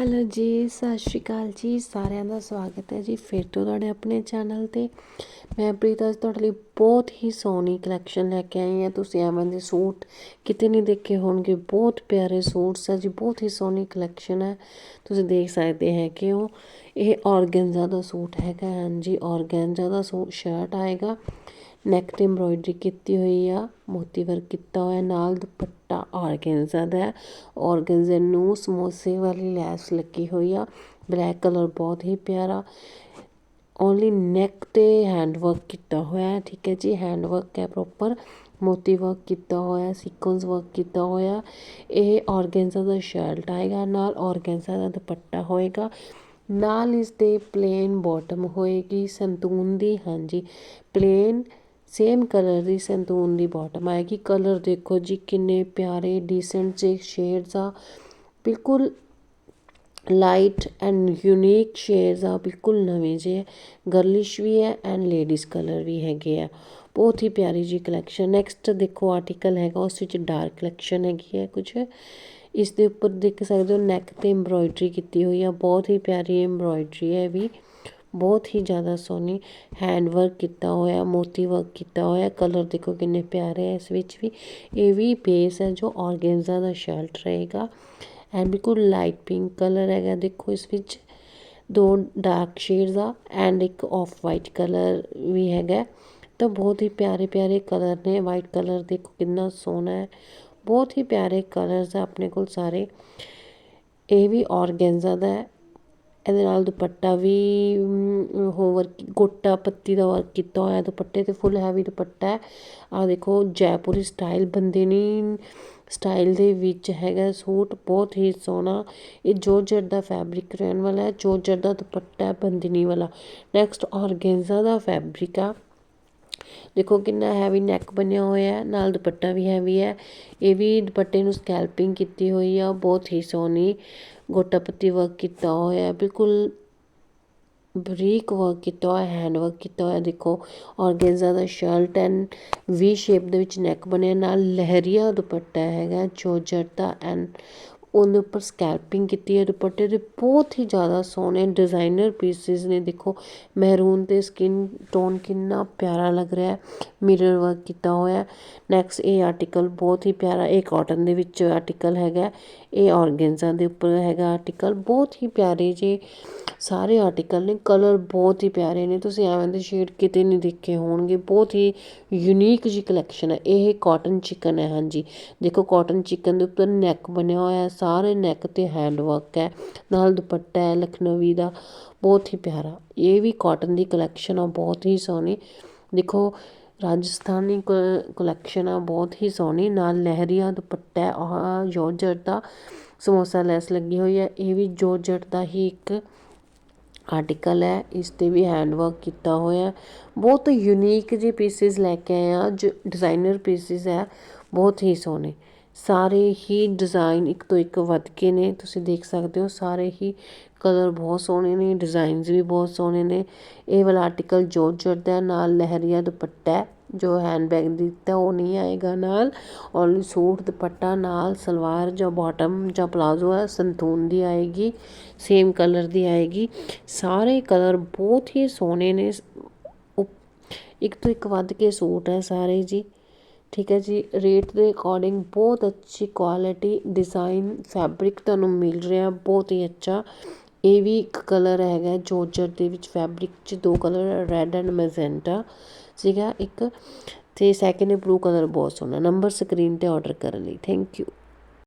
Hello ਜੀ, ਸਤਿ ਸ਼੍ਰੀ ਅਕਾਲ ਜੀ, ਸਾਰਿਆਂ ਦਾ ਸਵਾਗਤ ਹੈ ਜੀ, ਫਿਰ ਤੋਂ ਤੁਹਾਡੇ ਆਪਣੇ ਚੈਨਲ ਤੇ। ਮੈਂ ਪ੍ਰੀਤ, ਅੱਜ ਤੁਹਾਡੇ ਲਈ ਬਹੁਤ ਹੀ ਸੋਹਣੀ ਕਲੈਕਸ਼ਨ ਲੈ ਕੇ ਆਈ ਹਾਂ। ਤੁਸੀਂ ਐਵੇਂ ਦੇ ਸੂਟ ਕਿਤੇ ਨਹੀਂ ਦੇਖੇ ਹੋਣਗੇ। ਬਹੁਤ ਪਿਆਰੇ ਸੂਟਸ ਹੈ ਜੀ, ਬਹੁਤ ਹੀ ਸੋਹਣੀ ਕਲੈਕਸ਼ਨ ਹੈ ਤੁਸੀਂ ਦੇਖ ਸਕਦੇ ਹੈ ਕਿ ਉਹ ਇਹ ਔਰਗੈਂਜ਼ਾ ਦਾ ਸੂਟ ਹੈਗਾ। ਹਾਂਜੀ, ਔਰਗੈਂਜ਼ਾ ਦਾ ਸੂਟ ਸ਼ਰਟ ਆਏਗਾ। ਨੈਕ ਤੇ ਐਮਬ੍ਰੋਇਡਰੀ ਕੀਤੀ ਹੋਈ ਆ, ਮੋਤੀ ਵਰਕ ਕੀਤਾ ਹੋਇਆ, ਨਾਲ ਦੁਪੱਟਾ ਔਰਗੈਂਜ਼ਾ ਦਾ ਔਰਗੈਂਜ਼ੇ ਨੂੰ ਸਮੋਸੇ ਵਾਲੀ ਲੈਸ ਲੱਗੀ ਹੋਈ ਆ। ਬਲੈਕ ਕਲਰ ਬਹੁਤ ਹੀ ਪਿਆਰਾ। ਓਨਲੀ ਨੈਕ ਤੇ ਹੈਂਡ ਵਰਕ ਕੀਤਾ ਹੋਇਆ ਠੀਕ ਹੈ ਜੀ। ਹੈਂਡ ਵਰਕ ਹੈ ਪ੍ਰੋਪਰ ਮੋਤੀ ਵਰਕ ਕੀਤਾ ਹੋਇਆ ਸੀਕੁਐਂਸ ਵਰਕ ਕੀਤਾ ਹੋਇਆ। ਇਹ ਔਰਗੈਂਜ਼ਾ ਦਾ ਸ਼ਰਟ ਆਏਗਾ, ਨਾਲ ਔਰਗੈਂਜ਼ਾ ਦਾ ਦੁਪੱਟਾ ਹੋਏਗਾ। ਨਾਲ ਇਸ ਦੇ ਪਲੇਨ ਬਾਟਮ ਹੋਏਗੀ, ਸੰਤੂਨ ਦੀ, ਹਾਂਜੀ। ਪਲੇਨ ਸੇਮ ਕਲਰ ਦੀ ਸੰਤੂਨ ਦੀ ਬਾਟਮ ਆਏਗੀ। ਕਲਰ ਦੇਖੋ ਜੀ, ਕਿੰਨੇ ਪਿਆਰੇ ਡੀਸੈਂਟ ਜੇ ਸ਼ੇਡਸ ਆ। ਬਿਲਕੁਲ ਲਾਈਟ ਐਂਡ ਯੂਨੀਕ ਸ਼ੇਡਸ ਆ ਬਿਲਕੁਲ ਨਵੇਂ ਜੇ ਗਰਲਿਸ਼ ਵੀ ਹੈ ਐਂਡ ਲੇਡੀਜ਼ ਕਲਰ ਵੀ ਹੈਗੇ ਆ ਬਹੁਤ ਹੀ ਪਿਆਰੀ ਜੀ ਕਲੈਕਸ਼ਨ ਨੈਕਸਟ ਦੇਖੋ ਆਰਟੀਕਲ ਹੈਗਾ ਉਸ ਵਿੱਚ ਡਾਰਕ ਕਲੈਕਸ਼ਨ ਹੈਗੀ ਹੈ ਕੁਝ ਇਸ ਦੇ ਉੱਪਰ ਦੇਖ ਸਕਦੇ ਹੋ ਨੈਕ ਤੇ ਐਮਬ੍ਰੋਇਡਰੀ ਕੀਤੀ ਹੋਈ ਆ ਬਹੁਤ ਹੀ ਪਿਆਰੀ ਐਮਬ੍ਰੋਇਡਰੀ ਹੈ ਵੀ ਬਹੁਤ ਹੀ ਜ਼ਿਆਦਾ ਸੋਹਣੀ ਹੈਂਡ ਵਰਕ ਕੀਤਾ ਹੋਇਆ ਮੋਤੀ ਵਰਕ ਕੀਤਾ ਹੋਇਆ ਕਲਰ ਦੇਖੋ ਕਿੰਨੇ ਪਿਆਰੇ ਹੈ ਇਸ ਵਿੱਚ ਵੀ ਇਹ ਵੀ ਬੇਸ ਹੈ ਜੋ ਔਰਗੈਂਜ਼ਾ ਦਾ ਸ਼ਰਟ ਰਹੇਗਾ ਐਂਡ ਬਿਲਕੁਲ ਲਾਈਟ ਪਿੰਕ ਕਲਰ ਹੈਗਾ, ਦੇਖੋ ਇਸ ਵਿੱਚ ਦੋ ਡਾਰਕ ਸ਼ੇਡਸ ਆ ਐਂਡ ਇੱਕ ਆਫ ਵਾਈਟ ਕਲਰ ਵੀ ਹੈਗਾ। ਤਾਂ ਬਹੁਤ ਹੀ ਪਿਆਰੇ ਪਿਆਰੇ ਕਲਰ ਨੇ ਵਾਈਟ ਕਲਰ ਦੇਖੋ ਕਿੰਨਾ ਸੋਹਣਾ ਹੈ। ਬਹੁਤ ਹੀ ਪਿਆਰੇ ਕਲਰਸ ਆ ਆਪਣੇ ਕੋਲ ਸਾਰੇ। ਇਹ ਵੀ ਔਰਗੈਂਜ਼ਾ ਦਾ ਹੈ। ਇਹਦੇ ਨਾਲ ਦੁਪੱਟਾ ਵੀ ਹੋਵਰ ਗੋਟਾ ਪੱਤੀ ਦਾ ਵਰਕ ਕੀਤਾ ਹੋਇਆ ਦੁਪੱਟੇ ਤੇ ਫੁੱਲ ਹੈਵੀ ਦੁਪੱਟਾ ਹੈ। ਆ ਦੇਖੋ ਜੈਪੁਰੀ ਸਟਾਈਲ ਬੰਦੇ ਨਹੀਂ ਸਟਾਈਲ ਦੇ ਵਿੱਚ ਹੈਗਾ ਸੂਟ ਬਹੁਤ ਹੀ ਸੋਹਣਾ। ਇਹ ਜੋਰਜਟ ਦਾ ਫੈਬਰਿਕ ਰਹਿਣ ਵਾਲਾ ਹੈ। ਜੋਰਜਟ ਦਾ ਦੁਪੱਟਾ ਬੰਦਨੀ ਵਾਲਾ। ਨੈਕਸਟ ਔਰਗੈਂਜ਼ਾ ਦਾ ਫੈਬਰਿਕ ਆ। ਦੇਖੋ ਕਿੰਨਾ ਹੈਵੀ ਨੈਕ ਬਣਿਆ ਹੋਇਆ ਹੈ। ਨਾਲ ਦੁਪੱਟਾ ਵੀ ਹੈਵੀ ਹੈ। ਇਹ ਵੀ ਦੁਪੱਟੇ ਨੂੰ ਸਕੈਲਪਿੰਗ ਕੀਤੀ ਹੋਈ ਆ। ਬਹੁਤ ਹੀ ਸੋਹਣੀ ਗੋਟਾ ਪੱਤੀ ਵਰਕ ਕੀਤਾ ਹੋਇਆ ਬਿਲਕੁਲ ਬਰੀਕ ਵਰਕ ਕੀਤਾ ਹੋਇਆ ਹੈਂਡ ਵਰਕ ਕੀਤਾ ਹੋਇਆ, ਦੇਖੋ ਔਰਗੈਂਜ਼ਾ ਦਾ ਸ਼ਰਟ ਐਂਡ ਵੀ ਸ਼ੇਪ ਦੇ ਵਿੱਚ ਨੈਕ ਬਣਿਆ, ਨਾਲ ਲਹਿਰੀਆ ਦੁਪੱਟਾ ਹੈਗਾ ਜੋਰਜਟ ਦਾ ਐਂਡ ਉਹਦੇ ਉੱਪਰ ਸਕੈਲਪਿੰਗ ਕੀਤੀ ਹੈ, ਦੁਪੱਟੇ ਦੇ ਬਹੁਤ ਹੀ ਜ਼ਿਆਦਾ ਸੋਹਣੇ ਡਿਜ਼ਾਈਨਰ ਪੀਸਿਸ ਨੇ, ਦੇਖੋ ਮਹਿਰੂਨ ਤੇ ਸਕਿਨ ਟੋਨ ਕਿੰਨਾ ਪਿਆਰਾ ਲੱਗ ਰਿਹਾ ਹੈ ਮਿਰਰ ਵਰਕ ਕੀਤਾ ਹੋਇਆ ਨੈਕਸਟ ਇਹ ਆਰਟੀਕਲ ਬਹੁਤ ਹੀ ਪਿਆਰਾ, ਇਹ ਕਾਟਨ ਦੇ ਵਿੱਚ ਆਰਟੀਕਲ ਹੈਗਾ ਇਹ ਔਰਗੈਂਜ਼ਾ ਦੇ ਉੱਪਰ ਹੈਗਾ ਆਰਟੀਕਲ ਬਹੁਤ ਹੀ ਪਿਆਰੇ ਜੇ ਸਾਰੇ ਆਰਟੀਕਲ ਨੇ ਕਲਰ ਬਹੁਤ ਹੀ ਪਿਆਰੇ ਨੇ, ਤੁਸੀਂ ਐਵੇਂ ਦੇ ਸ਼ੇਡ ਕਿਤੇ ਨਹੀਂ ਦੇਖੇ ਹੋਣਗੇ, ਬਹੁਤ ਹੀ ਯੂਨੀਕ ਜੀ ਕਲੈਕਸ਼ਨ ਹੈ, ਇਹ ਕਾਟਨ ਚਿਕਨ ਹੈ, ਹਾਂਜੀ। ਦੇਖੋ ਕਾਟਨ ਚਿਕਨ ਦੇ ਉੱਪਰ ਨੈਕ ਬਣਿਆ ਹੋਇਆ ਸਾਰੇ ਨੈਕ ਤੇ ਹੈਂਡ ਵਰਕ ਹੈ। ਨਾਲ ਦੁਪੱਟਾ ਹੈ, ਲਖਨਵੀ ਦਾ, ਬਹੁਤ ਹੀ ਪਿਆਰਾ। ਇਹ ਵੀ ਕਾਟਨ ਦੀ ਕਲੈਕਸ਼ਨ ਆ, ਬਹੁਤ ਹੀ ਸੋਹਣੀ। ਦੇਖੋ, ਰਾਜਸਥਾਨੀ ਕ ਕਲੈਕਸ਼ਨ ਆ, ਬਹੁਤ ਹੀ ਸੋਹਣੀ। ਨਾਲ ਲਹਿਰੀਆ ਦੁਪੱਟਾ ਆ ਜੋਰਜਟ ਦਾ ਸਮੋਸਾ ਲੈਸ ਲੱਗੀ ਹੋਈ ਹੈ। ਇਹ ਵੀ ਜੋਰਜਟ ਦਾ ਹੀ ਇੱਕ ਆਰਟੀਕਲ ਹੈ। ਇਸ ਤੇ ਵੀ ਹੈਂਡ ਵਰਕ ਕੀਤਾ ਹੋਇਆ ਬਹੁਤ ਯੂਨੀਕ ਜੀ ਪੀਸਿਸ ਲੈ ਕੇ ਆਏ ਆ, ਜੋ ਡਿਜ਼ਾਈਨਰ ਪੀਸਿਸ ਹੈ। ਬਹੁਤ ਹੀ ਸੋਹਣੇ। ਸਾਰੇ ਹੀ ਡਿਜ਼ਾਇਨ ਇੱਕ ਤੋਂ ਇੱਕ ਵੱਧ ਕੇ ਨੇ। ਤੁਸੀਂ ਦੇਖ ਸਕਦੇ ਹੋ, ਸਾਰੇ ਹੀ ਕਲਰ ਬਹੁਤ ਸੋਹਣੇ ਨੇ ਡਿਜ਼ਾਇਨਸ ਵੀ ਬਹੁਤ ਸੋਹਣੇ ਨੇ। ਇਹ ਵਾਲਾ ਆਰਟੀਕਲ ਜੋਰਜਟ ਦਾ ਨਾਲ ਲਹਿਰੀਆ ਦੁਪੱਟਾ ਜੋ ਹੈਂਡਬੈਗ ਦਿੱਤਾ ਉਹ ਨਹੀਂ ਆਏਗਾ ਨਾਲ। ਔਰ ਸੂਟ ਦੁਪੱਟਾ ਨਾਲ ਸਲਵਾਰ ਜਾਂ ਬਾਟਮ ਜਾਂ ਪਲਾਜ਼ੋ ਹੈ, ਸੰਤੂਨ ਦੀ ਆਏਗੀ ਸੇਮ ਕਲਰ ਦੀ ਆਏਗੀ। ਸਾਰੇ ਕਲਰ ਬਹੁਤ ਹੀ ਸੋਹਣੇ ਨੇ। ਇੱਕ ਤੋਂ ਇੱਕ ਵੱਧ ਕੇ ਸੂਟ ਹੈ ਸਾਰੇ ਜੀ। ਠੀਕ ਹੈ ਜੀ ਰੇਟ ਦੇ ਅਕੋਰਡਿੰਗ ਬਹੁਤ ਅੱਛੀ ਕੁਆਲਿਟੀ ਡਿਜ਼ਾਇਨ ਫੈਬਰਿਕ ਤੁਹਾਨੂੰ ਮਿਲ ਰਿਹਾ, ਬਹੁਤ ਹੀ ਅੱਛਾ। ਇਹ ਵੀ ਇੱਕ ਕਲਰ ਹੈਗਾ ਜੋਰਜਟ ਦੇ ਵਿੱਚ ਫੈਬਰਿਕ 'ਚ ਦੋ ਕਲਰ ਰੈੱਡ ਐਂਡ ਮਜੈਂਟਾ ਸੀਗਾ ਇੱਕ ਅਤੇ ਸੈਕਿੰਡ ਬਲੂ ਕਲਰ ਬਹੁਤ ਸੋਹਣਾ। ਨੰਬਰ ਸਕਰੀਨ ਤੇ ਔਡਰ ਕਰਨ ਲਈ। Thank you